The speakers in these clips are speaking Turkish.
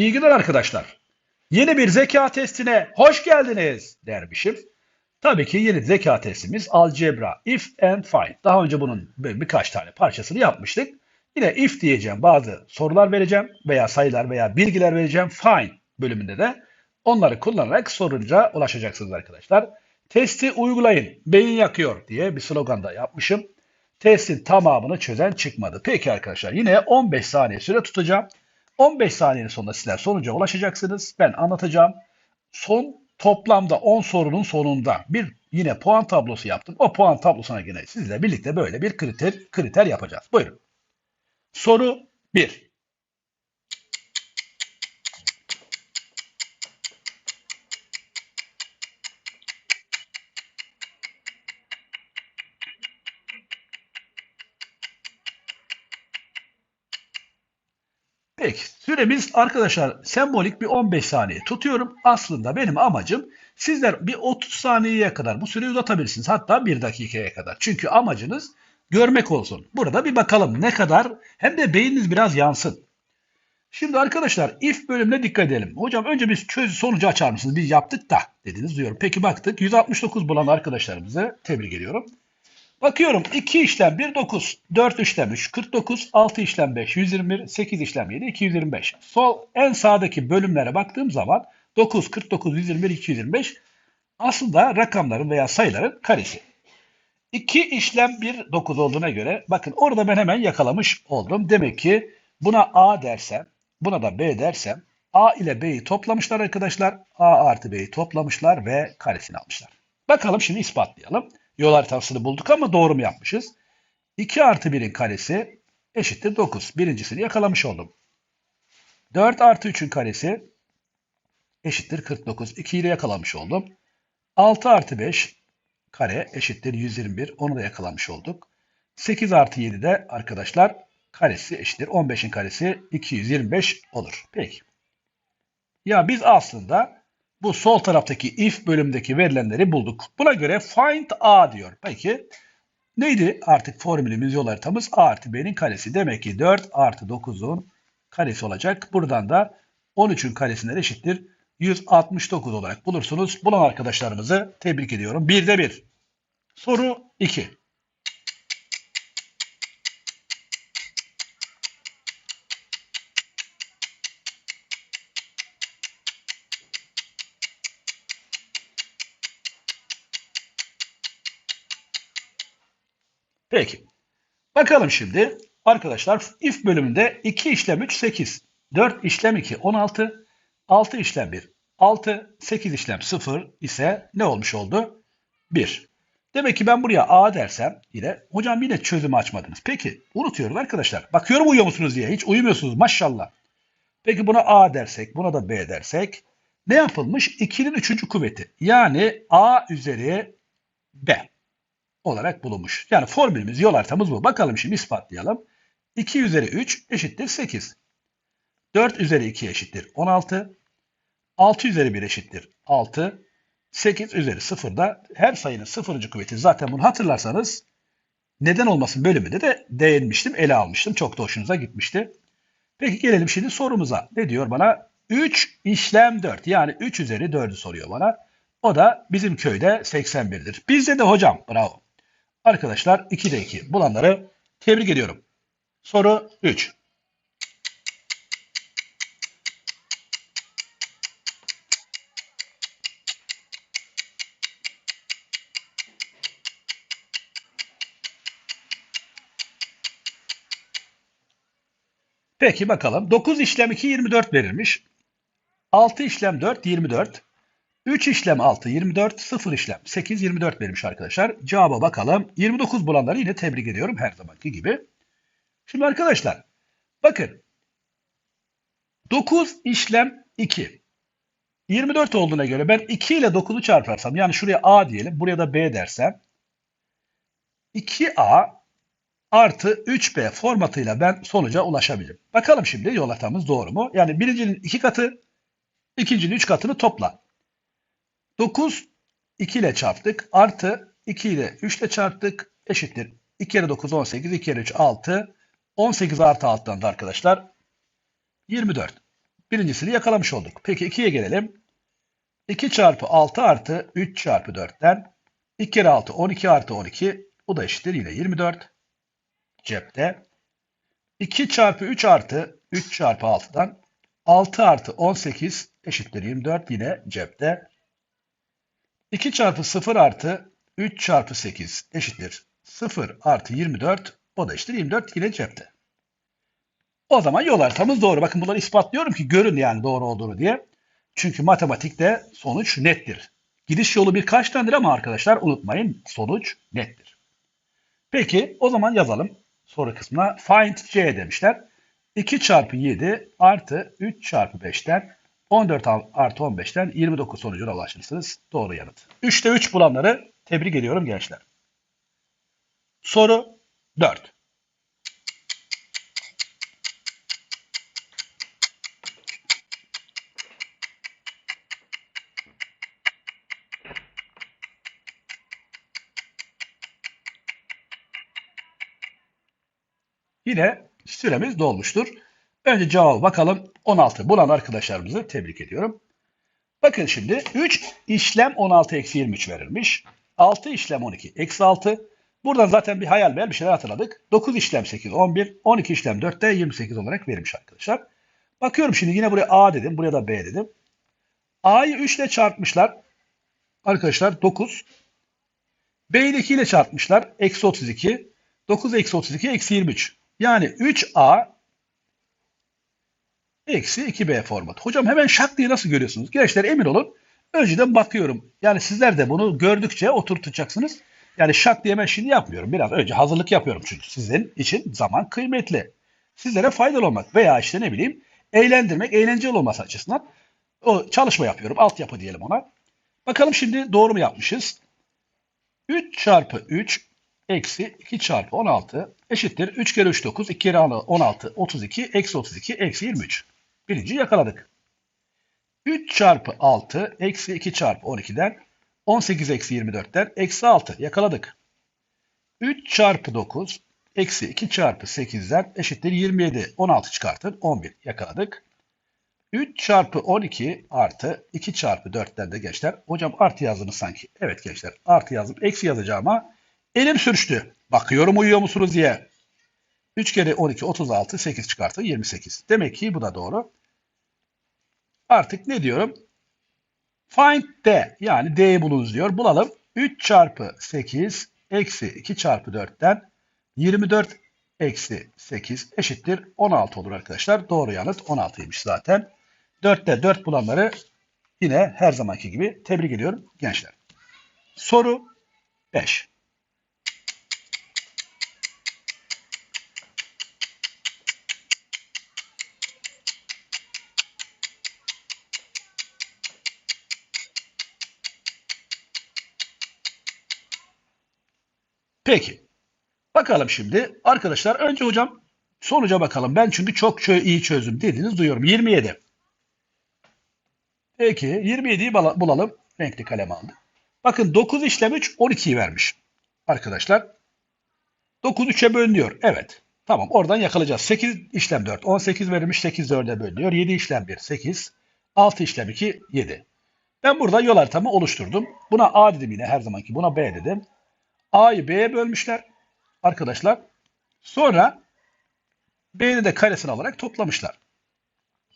İyi günler arkadaşlar. Yeni bir zeka testine hoş geldiniz dermişim. Tabii ki yeni zeka testimiz algebra, if and find. Daha önce bunun bir- birkaç tane parçasını yapmıştık. Yine if diyeceğim bazı sorular vereceğim veya sayılar veya bilgiler vereceğim. Find bölümünde de onları kullanarak sonuca ulaşacaksınız arkadaşlar. Testi uygulayın, beyin yakıyor diye bir slogan da yapmışım. Testin tamamını çözen çıkmadı. Peki arkadaşlar yine 15 saniye süre tutacağım. 15 saniyenin sonunda sizler sonuca ulaşacaksınız. Ben anlatacağım. Son toplamda 10 sorunun sonunda bir yine puan tablosu yaptım. O puan tablosuna yine sizle birlikte böyle bir kriter kriter yapacağız. Buyurun. Soru 1. Peki süremiz arkadaşlar sembolik bir 15 saniye tutuyorum. Aslında benim amacım sizler bir 30 saniyeye kadar bu süreyi uzatabilirsiniz. Hatta 1 dakikaya kadar. Çünkü amacınız görmek olsun. Burada bir bakalım ne kadar hem de beyniniz biraz yansın. Şimdi arkadaşlar if bölümüne dikkat edelim. Hocam önce biz çöz sonucu açar mısınız? Biz yaptık da dediniz diyorum. Peki baktık 169 bulan arkadaşlarımızı tebrik ediyorum. Bakıyorum 2 işlem 1 9, 4 işlem 3 49, 6 işlem 5 121, 8 işlem 7 225. Sol en sağdaki bölümlere baktığım zaman 9, 49, 121, 225 aslında rakamların veya sayıların karesi. 2 işlem 1 9 olduğuna göre bakın orada ben hemen yakalamış oldum. Demek ki buna A dersem, buna da B dersem A ile B'yi toplamışlar arkadaşlar. A artı B'yi toplamışlar ve karesini almışlar. Bakalım şimdi ispatlayalım. Yol haritasını bulduk ama doğru mu yapmışız? 2 artı 1'in karesi eşittir 9. Birincisini yakalamış oldum. 4 artı 3'ün karesi eşittir 49. 2'yi de yakalamış oldum. 6 artı 5 kare eşittir 121. Onu da yakalamış olduk. 8 artı 7 de arkadaşlar karesi eşittir. 15'in karesi 225 olur. Peki. Ya biz aslında bu sol taraftaki if bölümündeki verilenleri bulduk. Buna göre find a diyor. Peki neydi artık formülümüz yol haritamız? a artı b'nin karesi. Demek ki 4 artı 9'un karesi olacak. Buradan da 13'ün karesinden eşittir. 169 olarak bulursunuz. Bulan arkadaşlarımızı tebrik ediyorum. Bir de bir. Soru 2. Peki. Bakalım şimdi. Arkadaşlar if bölümünde 2 işlem 3 8, 4 işlem 2 16, 6 işlem 1 6, 8 işlem 0 ise ne olmuş oldu? 1. Demek ki ben buraya A dersem yine hocam yine çözümü açmadınız. Peki unutuyoruz arkadaşlar. Bakıyorum uyuyor musunuz diye. Hiç uyumuyorsunuz maşallah. Peki buna A dersek buna da B dersek ne yapılmış? 2'nin 3. kuvveti. Yani A üzeri B olarak bulunmuş. Yani formülümüz, yol haritamız bu. Bakalım şimdi ispatlayalım. 2 üzeri 3 eşittir 8. 4 üzeri 2 eşittir 16. 6 üzeri 1 eşittir 6. 8 üzeri 0 da her sayının sıfırıncı kuvveti. Zaten bunu hatırlarsanız neden olmasın bölümünde de değinmiştim, ele almıştım. Çok da hoşunuza gitmişti. Peki gelelim şimdi sorumuza. Ne diyor bana? 3 işlem 4. Yani 3 üzeri 4'ü soruyor bana. O da bizim köyde 81'dir. Bizde de hocam bravo. Arkadaşlar 2'de 2 bulanları tebrik ediyorum. Soru 3. Peki bakalım. 9 işlem 2 24 verilmiş. 6 işlem 4 24. 3 işlem 6 24, 0 işlem 8 24 vermiş arkadaşlar. Cevaba bakalım. 29 bulanları yine tebrik ediyorum her zamanki gibi. Şimdi arkadaşlar bakın 9 işlem 2. 24 olduğuna göre ben 2 ile 9'u çarparsam yani şuraya A diyelim buraya da B dersem 2A artı 3B formatıyla ben sonuca ulaşabilirim. Bakalım şimdi yol haritamız doğru mu? Yani birincinin 2 katı, ikincinin 3 katını topla. 9 2 ile çarptık. Artı 2 ile 3 ile çarptık. Eşittir. 2 kere 9 18. 2 kere 3 6. 18 artı 6'dan da arkadaşlar 24. Birincisini yakalamış olduk. Peki 2'ye gelelim. 2 çarpı 6 artı 3 çarpı 4'ten 2 kere 6 12 artı 12 bu da eşittir yine 24 cepte. 2 çarpı 3 artı 3 çarpı 6'dan 6 artı 18 eşittir 24 yine cepte. 2 çarpı 0 artı 3 çarpı 8 eşittir 0 artı 24 o da eşittir 24 yine cepte. O zaman yol haritamız doğru. Bakın bunları ispatlıyorum ki görün yani doğru olduğunu diye. Çünkü matematikte sonuç nettir. Gidiş yolu birkaç tanedir ama arkadaşlar unutmayın sonuç nettir. Peki o zaman yazalım soru kısmına. Find C demişler. 2 çarpı 7 artı 3 çarpı 5'ten 14 artı 15'ten 29 sonucuna ulaşırsınız. Doğru yanıt. 3'te 3 bulanları tebrik ediyorum gençler. Soru 4. Yine süremiz dolmuştur. Önce cevabı bakalım. 16 bulan arkadaşlarımızı tebrik ediyorum. Bakın şimdi 3 işlem 16 eksi 23 verilmiş. 6 işlem 12 eksi 6. Buradan zaten bir hayal ver bir şeyler hatırladık. 9 işlem 8 11. 12 işlem 4'te 28 olarak verilmiş arkadaşlar. Bakıyorum şimdi yine buraya A dedim. Buraya da B dedim. A'yı 3 ile çarpmışlar. Arkadaşlar 9. B'yi de 2 ile çarpmışlar. Eksi 32. 9 eksi 32 eksi 23. Yani 3A eksi 2B formatı. Hocam hemen şak diye nasıl görüyorsunuz? Gençler emin olun. Önceden bakıyorum. Yani sizler de bunu gördükçe oturtacaksınız. Yani şak diye ben şimdi yapmıyorum. Biraz önce hazırlık yapıyorum çünkü sizin için zaman kıymetli. Sizlere faydalı olmak veya işte ne bileyim eğlendirmek, eğlenceli olması açısından o çalışma yapıyorum. Altyapı diyelim ona. Bakalım şimdi doğru mu yapmışız? 3 çarpı 3 eksi 2 çarpı 16 eşittir. 3 kere 3 9, 2 kere 16 32, eksi 32, eksi 23. Birinci yakaladık. 3 çarpı 6 eksi 2 çarpı 12'den 18 eksi 24'ten eksi 6 yakaladık. 3 çarpı 9 eksi 2 çarpı 8'den eşittir 27. 16 çıkartın 11 yakaladık. 3 çarpı 12 artı 2 çarpı 4'ten de gençler. Hocam artı yazdınız sanki. Evet gençler artı yazdım. Eksi yazacağım ama elim sürçtü. Bakıyorum uyuyor musunuz diye. 3 kere 12 36 8 çıkartın 28. Demek ki bu da doğru. Artık ne diyorum? Find D yani D'yi bulunuz diyor. Bulalım. 3 çarpı 8 eksi 2 çarpı 4'ten 24 eksi 8 eşittir 16 olur arkadaşlar. Doğru yanıt 16'ymış zaten. 4'te 4 bulanları yine her zamanki gibi tebrik ediyorum gençler. Soru 5. Peki. Bakalım şimdi. Arkadaşlar önce hocam sonuca bakalım. Ben çünkü çok iyi çözdüm dediğiniz duyuyorum. 27. Peki 27'yi bulalım. Renkli kalem aldım. Bakın 9 işlem 3 12'yi vermiş. Arkadaşlar 9 3'e bölünüyor. Evet. Tamam oradan yakalayacağız. 8 işlem 4. 18 verilmiş 8 4'e bölünüyor. 7 işlem 1 8. 6 işlem 2 7. Ben burada yol haritamı oluşturdum. Buna A dedim yine her zamanki. Buna B dedim. A'yı B'ye bölmüşler arkadaşlar. Sonra B'nin de karesini alarak toplamışlar.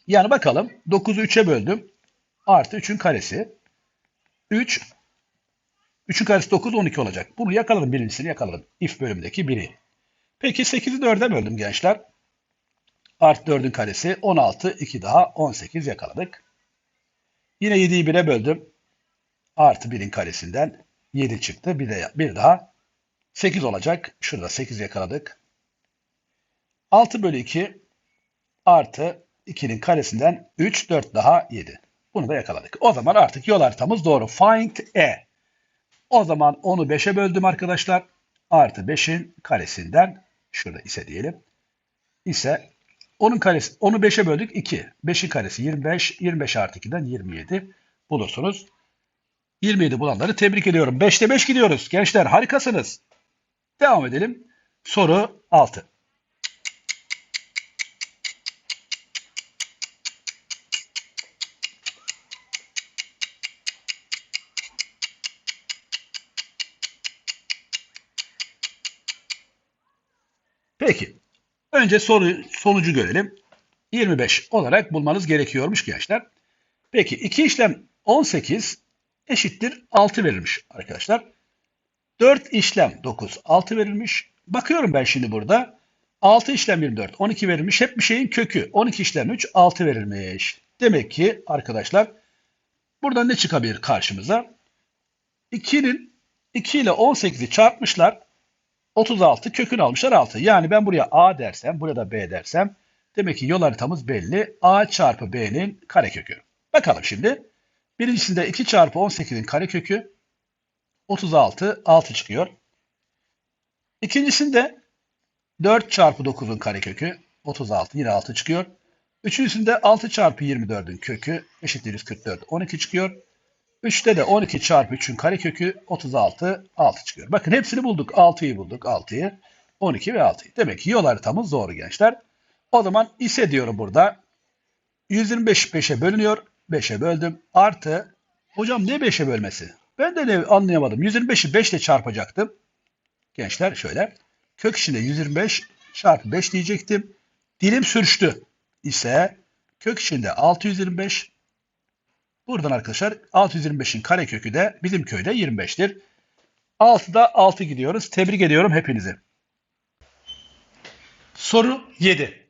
Yani bakalım 9'u 3'e böldüm. Artı 3'ün karesi. 3 3'ün karesi 9 12 olacak. Bunu yakaladım birincisini yakaladım. If bölümündeki biri. Peki 8'i 4'e böldüm gençler. Artı 4'ün karesi 16 2 daha 18 yakaladık. Yine 7'yi 1'e böldüm. Artı 1'in karesinden 7 çıktı. Bir de bir daha 8 olacak. Şurada 8 yakaladık. 6 bölü 2 artı 2'nin karesinden 3, 4 daha 7. Bunu da yakaladık. O zaman artık yol haritamız doğru. Find E. O zaman onu 5'e böldüm arkadaşlar. Artı 5'in karesinden şurada ise diyelim. ise onun karesi, onu 5'e böldük 2. 5'in karesi 25. 25 artı 2'den 27 bulursunuz. 27 bulanları tebrik ediyorum. 5'te 5 gidiyoruz. Gençler harikasınız. Devam edelim. Soru 6. Peki. Önce soru, sonucu görelim. 25 olarak bulmanız gerekiyormuş gençler. Peki iki işlem 18 eşittir 6 verilmiş arkadaşlar. 4 işlem 9 6 verilmiş. Bakıyorum ben şimdi burada. 6 işlem 24 12 verilmiş. Hep bir şeyin kökü. 12 işlem 3 6 verilmiş. Demek ki arkadaşlar burada ne çıkabilir karşımıza? 2'nin 2 ile 18'i çarpmışlar. 36 kökünü almışlar 6. Yani ben buraya A dersem, burada B dersem demek ki yol haritamız belli. A çarpı B'nin karekökü. Bakalım şimdi. Birincisinde 2 çarpı 18'in karekökü 36, 6 çıkıyor. İkincisinde 4 çarpı 9'un karekökü 36, yine 6 çıkıyor. Üçüncüsünde 6 çarpı 24'ün kökü eşittir 144, 12 çıkıyor. 3'te de 12 çarpı 3'ün karekökü 36, 6 çıkıyor. Bakın hepsini bulduk. 6'yı bulduk, 6'yı, 12 ve 6'yı. Demek ki yol haritamız doğru gençler. O zaman ise diyorum burada. 125 5'e bölünüyor. 5'e böldüm. Artı, hocam ne 5'e bölmesi? Ben de ne anlayamadım. 125'i 5 ile çarpacaktım. Gençler şöyle. Kök içinde 125 çarpı 5 diyecektim. Dilim sürçtü ise kök içinde 625 Buradan arkadaşlar 625'in karekökü de bizim köyde 25'tir. 6'da 6 gidiyoruz. Tebrik ediyorum hepinizi. Soru 7.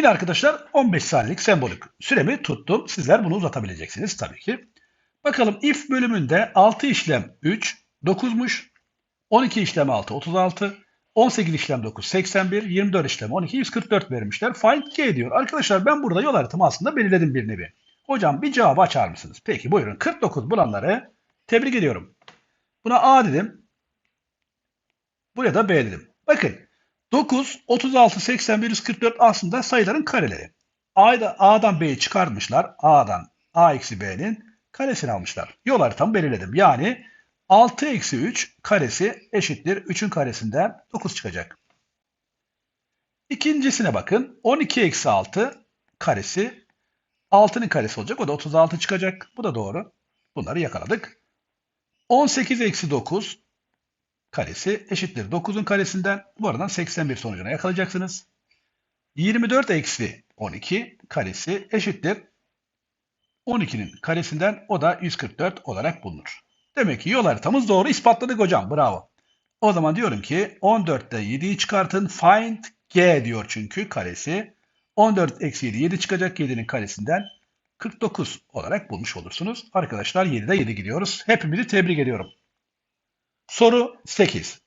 Yine arkadaşlar 15 saniyelik sembolik süremi tuttum. Sizler bunu uzatabileceksiniz tabii ki. Bakalım if bölümünde 6 işlem 3, 9'muş. 12 işlem 6, 36. 18 işlem 9, 81. 24 işlem 12, 144 vermişler. Find K diyor. Arkadaşlar ben burada yol haritamı aslında belirledim bir nevi. Hocam bir cevabı açar mısınız? Peki buyurun. 49 bulanları tebrik ediyorum. Buna A dedim. Buraya da B dedim. Bakın 9, 36, 81, 144 aslında sayıların kareleri. A'da, A'dan B'yi çıkarmışlar. A'dan A eksi B'nin karesini almışlar. Yol haritamı belirledim. Yani 6 eksi 3 karesi eşittir 3'ün karesinden 9 çıkacak. İkincisine bakın. 12 eksi 6 karesi 6'nın karesi olacak. O da 36 çıkacak. Bu da doğru. Bunları yakaladık. 18 eksi 9 karesi eşittir 9'un karesinden. Bu aradan 81 sonucuna yakalayacaksınız. 24 eksi 12 karesi eşittir 12'nin karesinden o da 144 olarak bulunur. Demek ki yol haritamız doğru ispatladık hocam. Bravo. O zaman diyorum ki 14'te 7'yi çıkartın. Find G diyor çünkü karesi. 14 eksi 7 7 çıkacak. 7'nin karesinden 49 olarak bulmuş olursunuz. Arkadaşlar 7'de 7 gidiyoruz. Hepimizi tebrik ediyorum. Soru 8.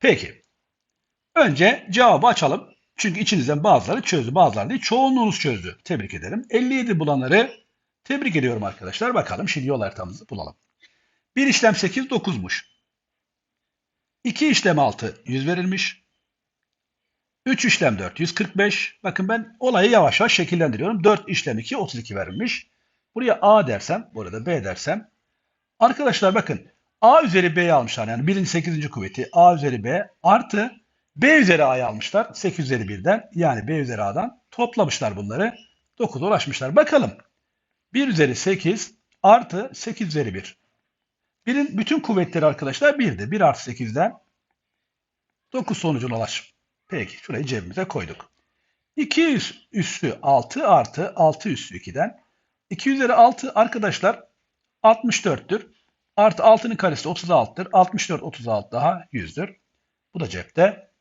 Peki. Önce cevabı açalım. Çünkü içinizden bazıları çözdü, bazıları değil. Çoğunluğunuz çözdü. Tebrik ederim. 57 bulanları tebrik ediyorum arkadaşlar. Bakalım şimdi yol haritamızı bulalım. Bir işlem 8, 9'muş. 2 işlem 6, 100 verilmiş. 3 işlem 4, 145. Bakın ben olayı yavaş yavaş şekillendiriyorum. 4 işlem 2, 32 verilmiş. Buraya A dersem, burada B dersem. Arkadaşlar bakın A üzeri B'yi almışlar. Yani 1'in 8. kuvveti A üzeri B artı B üzeri A'yı almışlar. 8 üzeri 1'den yani B üzeri A'dan toplamışlar bunları. 9'a ulaşmışlar. Bakalım. 1 üzeri 8 artı 8 üzeri 1. 1'in bütün kuvvetleri arkadaşlar 1'di. 1 artı 8'den 9 sonucuna ulaş. Peki şurayı cebimize koyduk. 2 üssü 6 artı 6 üssü 2'den 2 üzeri 6 arkadaşlar 64'tür. Artı 6'nın karesi 36'tır. 64 36 daha 100'dür. Bu da cepte.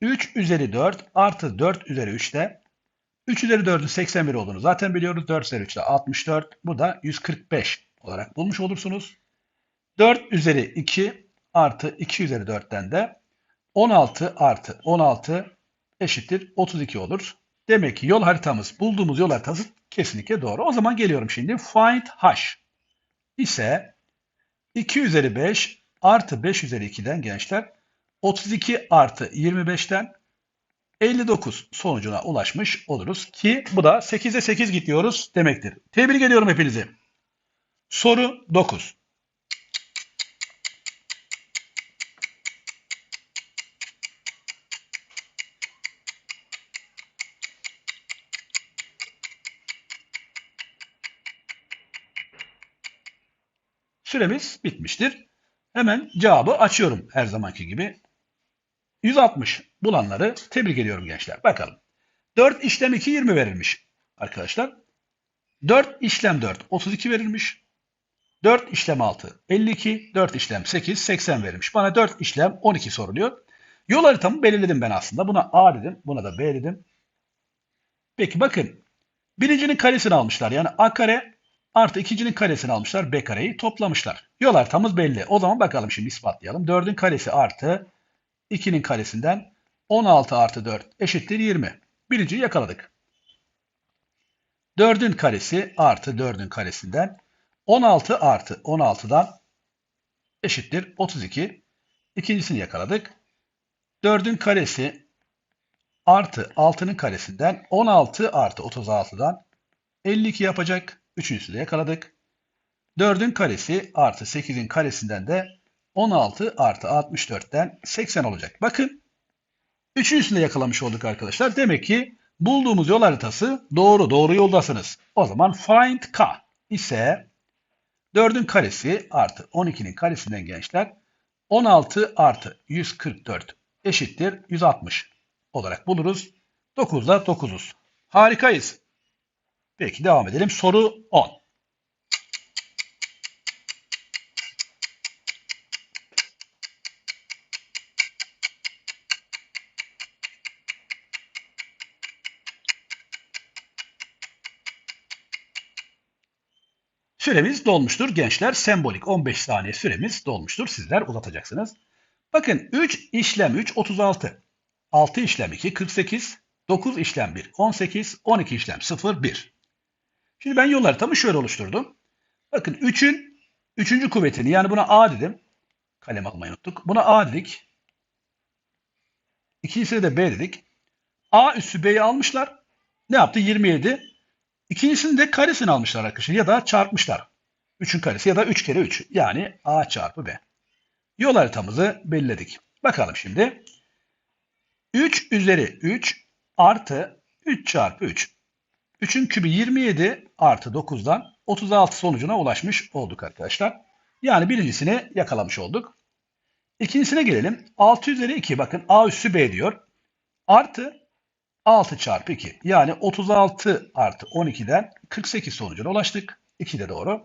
3 üzeri 4 artı 4 üzeri 3 de 3 üzeri 4'ün 81 olduğunu zaten biliyoruz. 4 üzeri 3 de 64. Bu da 145 olarak bulmuş olursunuz. 4 üzeri 2 artı 2 üzeri 4'ten de 16 artı 16 eşittir 32 olur. Demek ki yol haritamız, bulduğumuz yol haritası kesinlikle doğru. O zaman geliyorum şimdi. Find h ise 2 üzeri 5 artı 5 üzeri 2'den gençler 32 artı 25'ten 59 sonucuna ulaşmış oluruz ki bu da 8'e 8 gidiyoruz demektir. Tebrik ediyorum hepinizi. Soru 9. Süremiz bitmiştir. Hemen cevabı açıyorum her zamanki gibi. 160 bulanları tebrik ediyorum gençler. Bakalım. 4 işlem 2 20 verilmiş arkadaşlar. 4 işlem 4 32 verilmiş. 4 işlem 6 52, 4 işlem 8 80 verilmiş. Bana 4 işlem 12 soruluyor. Yol haritamı belirledim ben aslında. Buna A dedim, buna da B dedim. Peki bakın. Birincinin karesini almışlar. Yani A kare artı ikincinin karesini almışlar. B kareyi toplamışlar. Yol haritamız belli. O zaman bakalım şimdi ispatlayalım. 4'ün karesi artı 2'nin karesinden 16 artı 4 eşittir 20. Birinciyi yakaladık. 4'ün karesi artı 4'ün karesinden 16 artı 16'dan eşittir 32. İkincisini yakaladık. 4'ün karesi artı 6'nın karesinden 16 artı 36'dan 52 yapacak. Üçüncüsü de yakaladık. 4'ün karesi artı 8'in karesinden de 16 artı 64'ten 80 olacak. Bakın üçüncüsünü de yakalamış olduk arkadaşlar. Demek ki bulduğumuz yol haritası doğru. Doğru yoldasınız. O zaman find k ise 4'ün karesi artı 12'nin karesinden gençler 16 artı 144 eşittir 160 olarak buluruz. 9'da 9'uz. Harikayız. Peki devam edelim. Soru 10. Süremiz dolmuştur gençler. Sembolik 15 saniye süremiz dolmuştur. Sizler uzatacaksınız. Bakın 3 işlem 3 36. 6 işlem 2 48. 9 işlem 1 18. 12 işlem 0 1. Şimdi ben yol haritamı şöyle oluşturdum. Bakın 3'ün 3. kuvvetini yani buna A dedim. Kalem almayı unuttuk. Buna A dedik. İkincisine de B dedik. A üssü B'yi almışlar. Ne yaptı? 27. İkincisini de karesini almışlar arkadaşlar ya da çarpmışlar. 3'ün karesi ya da 3 kere 3 yani A çarpı B. Yol haritamızı belirledik. Bakalım şimdi. 3 üzeri 3 artı 3 çarpı 3. 3'ün kübü 27 artı 9'dan 36 sonucuna ulaşmış olduk arkadaşlar. Yani birincisini yakalamış olduk. İkincisine gelelim. 6 üzeri 2 bakın A üssü B diyor. Artı 6 çarpı 2 yani 36 artı 12'den 48 sonucuna ulaştık. 2 de doğru.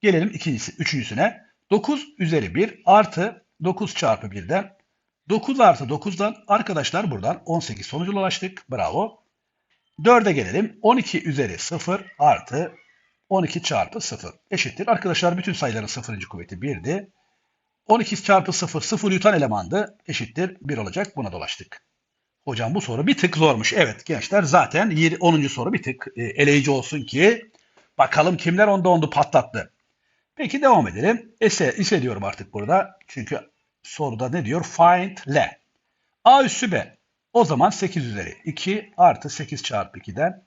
Gelelim ikincisi, üçüncüsüne. 9 üzeri 1 artı 9 çarpı 1'den 9 artı 9'dan arkadaşlar buradan 18 sonucuna ulaştık. Bravo. 4'e gelelim. 12 üzeri 0 artı 12 çarpı 0 eşittir. Arkadaşlar bütün sayıların sıfırıncı kuvveti 1'di. 12 çarpı 0 0 yutan elemandı. Eşittir 1 olacak. Buna dolaştık. Hocam bu soru bir tık zormuş. Evet gençler zaten 10. soru bir tık e, eleyici olsun ki bakalım kimler onda ondu patlattı. Peki devam edelim. Ese, ise diyorum artık burada. Çünkü soruda ne diyor? Find le. A üssü B. O zaman 8 üzeri 2 artı 8 çarpı 2'den.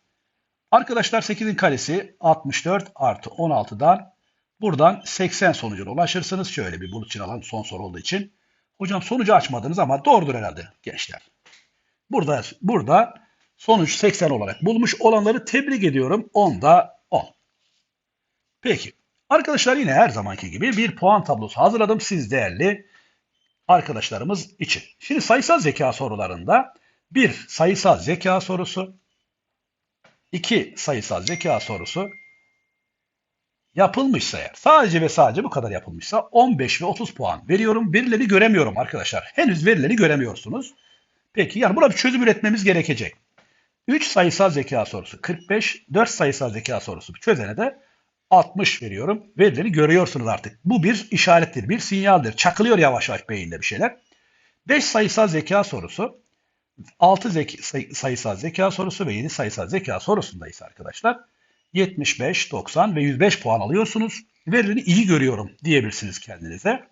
Arkadaşlar 8'in karesi 64 artı 16'dan. Buradan 80 sonucuna ulaşırsınız. Şöyle bir bulut alan son soru olduğu için. Hocam sonucu açmadınız ama doğrudur herhalde gençler. Burada, burada sonuç 80 olarak bulmuş olanları tebrik ediyorum. 10'da 10. Peki. Arkadaşlar yine her zamanki gibi bir puan tablosu hazırladım siz değerli arkadaşlarımız için. Şimdi sayısal zeka sorularında bir sayısal zeka sorusu, iki sayısal zeka sorusu yapılmışsa eğer, sadece ve sadece bu kadar yapılmışsa 15 ve 30 puan veriyorum. Verileri göremiyorum arkadaşlar. Henüz verileri göremiyorsunuz. Peki yani buna bir çözüm üretmemiz gerekecek. 3 sayısal zeka sorusu 45, 4 sayısal zeka sorusu çözene de 60 veriyorum. Verileri görüyorsunuz artık. Bu bir işarettir, bir sinyaldir. Çakılıyor yavaş yavaş beyinde bir şeyler. 5 sayısal zeka sorusu, 6 zeki, sayısal zeka sorusu ve 7 sayısal zeka sorusundayız arkadaşlar. 75, 90 ve 105 puan alıyorsunuz. Verileri iyi görüyorum diyebilirsiniz kendinize.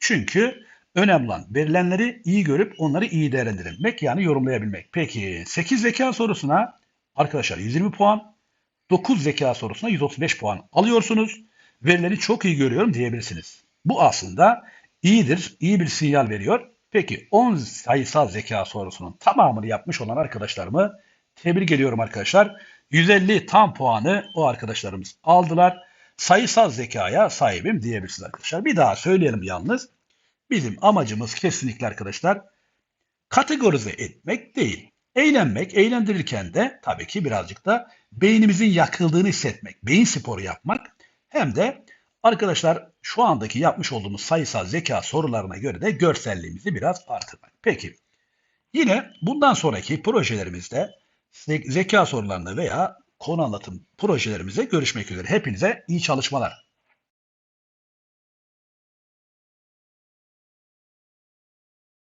Çünkü Önemli olan verilenleri iyi görüp onları iyi değerlendirmek yani yorumlayabilmek. Peki 8 zeka sorusuna arkadaşlar 120 puan, 9 zeka sorusuna 135 puan alıyorsunuz. Verileri çok iyi görüyorum diyebilirsiniz. Bu aslında iyidir, iyi bir sinyal veriyor. Peki 10 sayısal zeka sorusunun tamamını yapmış olan arkadaşlarımı tebrik ediyorum arkadaşlar. 150 tam puanı o arkadaşlarımız aldılar. Sayısal zekaya sahibim diyebilirsiniz arkadaşlar. Bir daha söyleyelim yalnız. Bizim amacımız kesinlikle arkadaşlar kategorize etmek değil. Eğlenmek, eğlendirirken de tabii ki birazcık da beynimizin yakıldığını hissetmek, beyin sporu yapmak hem de arkadaşlar şu andaki yapmış olduğumuz sayısal zeka sorularına göre de görselliğimizi biraz artırmak. Peki yine bundan sonraki projelerimizde ze- zeka sorularında veya konu anlatım projelerimizde görüşmek üzere. Hepinize iyi çalışmalar.